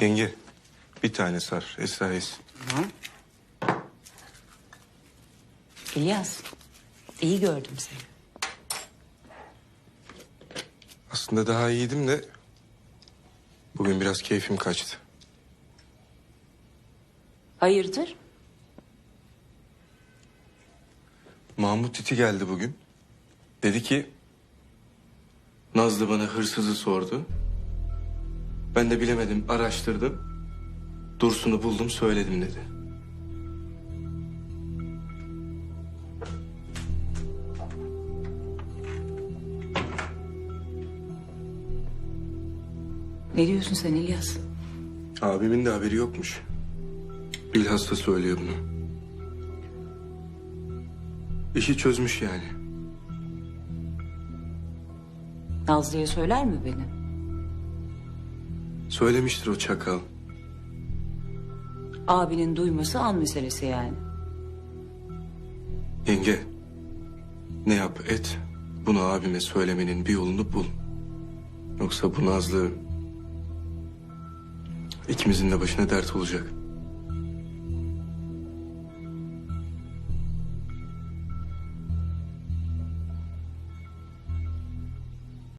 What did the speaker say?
Yenge bir tane sar Esra yesin. İlyas, iyi gördüm seni. Aslında daha iyiydim de bugün biraz keyfim kaçtı. Hayırdır? Mahmut iti geldi bugün. Dedi ki Nazlı bana hırsızı sordu. Ben de bilemedim araştırdım. Dursun'u buldum söyledim dedi. Ne diyorsun sen İlyas? Abimin de haberi yokmuş. Bilhassa söylüyor bunu. İşi çözmüş yani. Nazlı'ya söyler mi beni? Söylemiştir o çakal. Abinin duyması an meselesi yani. Yenge, ne yap et, bunu abime söylemenin bir yolunu bul. Yoksa bu Nazlı ikimizin de başına dert olacak.